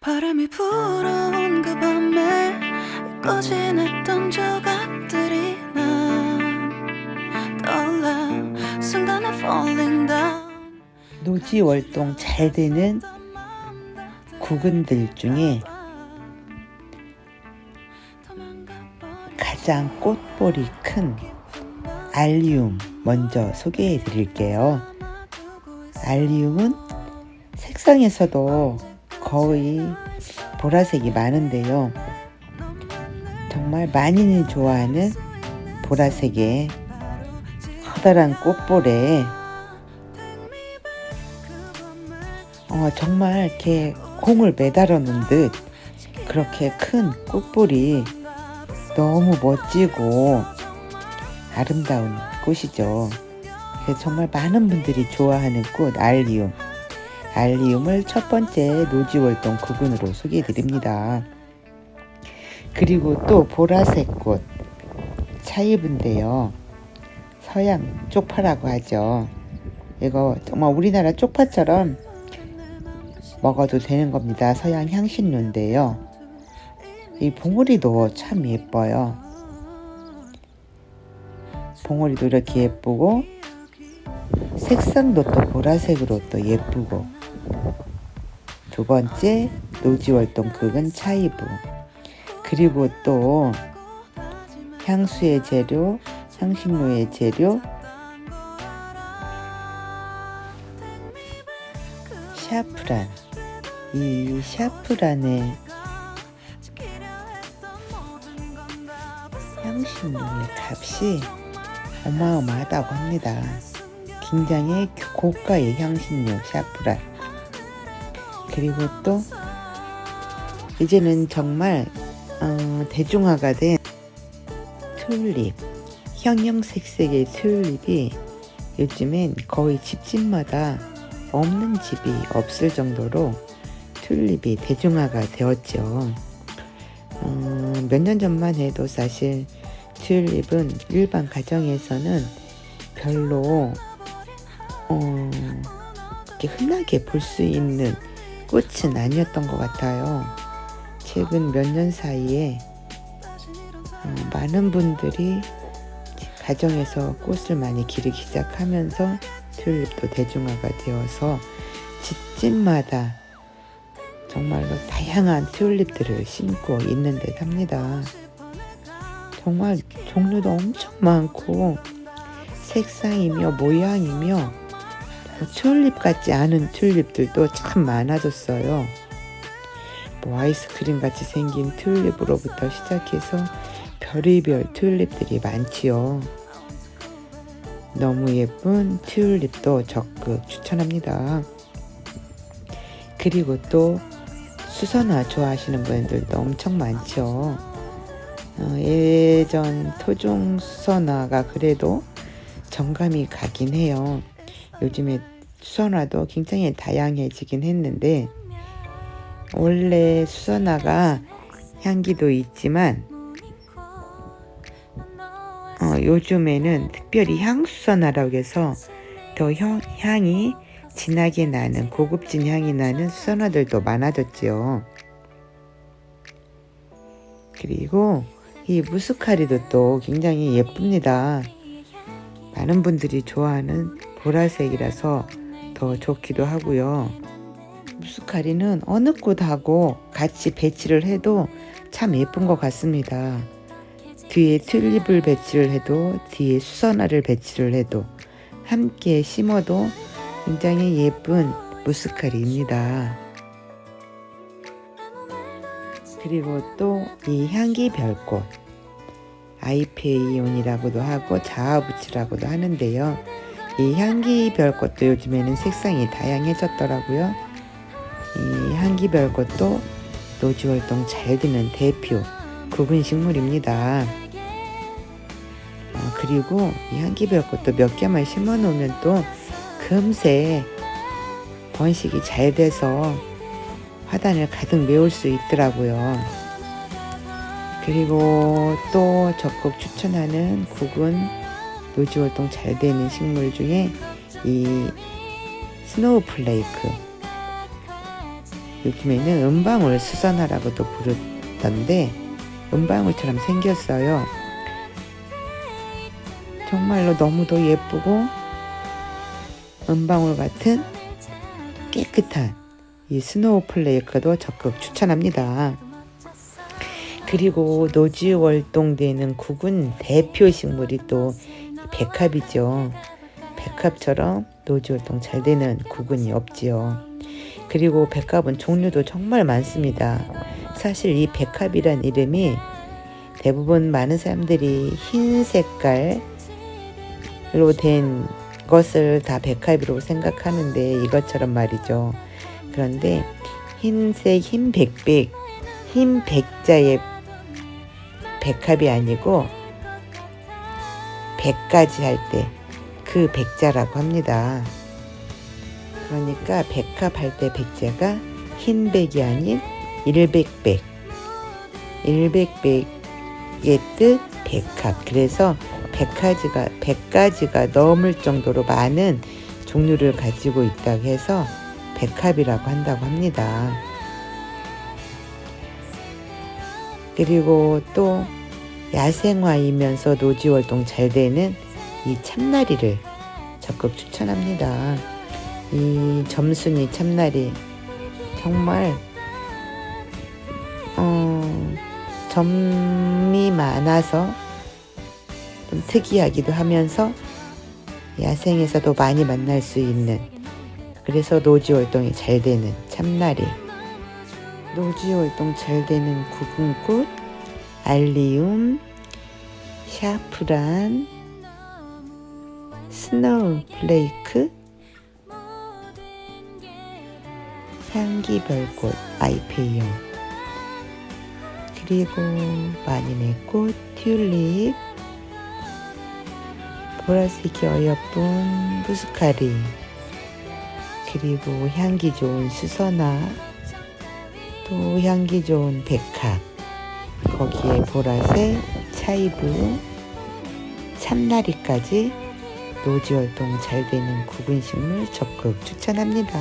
바람이 불어온 그 밤에 꺼진 했던 조각들이 난 떠올라 순간에 falling down 노지 월동 잘 되는 구근들 중에 가장 꽃볼이 큰 알리움 먼저 소개해 드릴게요. 알리움은 색상에서도 거의 보라색이 많은데요. 정말 많이 좋아하는 보라색의 커다란 꽃볼에 어, 정말 이렇게 공을 매달아 놓은 듯 그렇게 큰 꽃볼이 너무 멋지고 아름다운 꽃이죠. 정말 많은 분들이 좋아하는 꽃 알리움. 알리움을 첫 번째 노지월동 구근으로 소개해 드립니다. 그리고 또 보라색 꽃 차이브인데요. 서양 쪽파라고 하죠. 이거 정말 우리나라 쪽파처럼 먹어도 되는 겁니다. 서양 향신료인데요. 이 봉우리도 참 예뻐요. 봉우리도 이렇게 예쁘고 색상도 또 보라색으로 또 예쁘고 두 번째 노지월동 극은 차이브 그리고 또 향수의 재료 향신료의 재료 샤프란 이 샤프란의 향신료의 값이 어마어마하다고 합니다. 굉장히 고가의 향신료 샤프란. 그리고 또 이제는 정말 어, 대중화가 된 튤립, 형형색색의 튤립이 요즘엔 거의 집집마다 없는 집이 없을 정도로 튤립이 대중화가 되었죠. 어, 몇년 전만 해도 사실 튤립은 일반 가정에서는 별로 어, 이렇게 흔하게 볼 수 있는 꽃은 아니었던 것 같아요. 최근 몇 년 사이에 어, 많은 분들이 가정에서 꽃을 많이 기르기 시작하면서 튤립도 대중화가 되어서 집집마다 정말로 다양한 튤립들을 심고 있는 듯 합니다. 정말 종류도 엄청 많고 색상이며 모양이며 튤립 같지 않은 튤립들도 참 많아졌어요. 뭐 아이스크림 같이 생긴 튤립으로부터 시작해서 별의별 튤립들이 많지요. 너무 예쁜 튤립도 적극 추천합니다. 그리고 또 수선화 좋아하시는 분들도 엄청 많죠. 어, 예전 토종 수선화가 그래도 정감이 가긴 해요. 요즘에 수선화도 굉장히 다양해지긴 했는데 원래 수선화가 향기도 있지만 어, 요즘에는 특별히 향수선화라고 해서 더 향, 향이 진하게 나는 고급진 향이 나는 수선화들도 많아졌죠. 그리고 이 무스카리도 또 굉장히 예쁩니다. 많은 분들이 좋아하는 보라색이라서 더 좋기도 하고요. 무스카리는 어느 꽃하고 같이 배치를 해도 참 예쁜 것 같습니다. 뒤에 튤립을 배치를 해도 뒤에 수선화를 배치를 해도 함께 심어도 굉장히 예쁜 무스카리입니다. 그리고 또 이 향기 별꽃 아이페이온이라고도 하고 자아부치라고도 하는데요. 이 향기 별 꽃도 요즘에는 색상이 다양해졌더라고요. 이 향기 별 꽃도 노지 활동 잘 되는 대표 구근 식물입니다. 어, 그리고 이 향기 별 꽃도 몇 개만 심어 놓으면 또 금세 번식이 잘 돼서 화단을 가득 메울 수 있더라고요. 그리고 또 적극 추천하는 국은 노지 활동 잘 되는 식물 중에 이 스노우 플레이크 요즘에는 은방울 수선화라고도 부르던데 은방울처럼 생겼어요. 정말로 너무도 예쁘고 은방울 같은 깨끗한 이 스노우 플레이크도 적극 추천합니다. 그리고 노지 월동되는 국은 대표 식물이 또 백합이죠. 백합처럼 노지 월동 잘 되는 국은이 없지요. 그리고 백합은 종류도 정말 많습니다. 사실 이 백합이란 이름이 대부분 많은 사람들이 흰 색깔로 된 것을 다 백합이라고 생각하는데 이것처럼 말이죠. 그런데 흰색 흰 백백 흰 백자의 백합이 아니고 백까지 할 때 그 백자라고 합니다. 그러니까 백합 할 때 백자가 흰백이 아닌 일백백 일백백의 뜻 백합 그래서 백가지가 백가지가 넘을 정도로 많은 종류를 가지고 있다고 해서 백합이라고 한다고 합니다. 그리고 또 야생화이면서 노지 활동 잘 되는 이 참나리를 적극 추천합니다. 이 점순이 참나리 정말 어, 점이 많아서 좀 특이하기도 하면서 야생에서도 많이 만날 수 있는 그래서 노지 활동이 잘 되는 참나리 노지 활동 잘 되는 구근꽃 알리움 샤프란 스노우 플레이크 향기별꽃 아이페이엄 그리고 마니네꽃 튤립 보라색이 어여쁜 부스카리. 그리고 향기 좋은 수선화 또 향기 좋은 백합 거기에 보라색 차이브 참나리까지 노지 활동 잘 되는 구근식물 적극 추천합니다.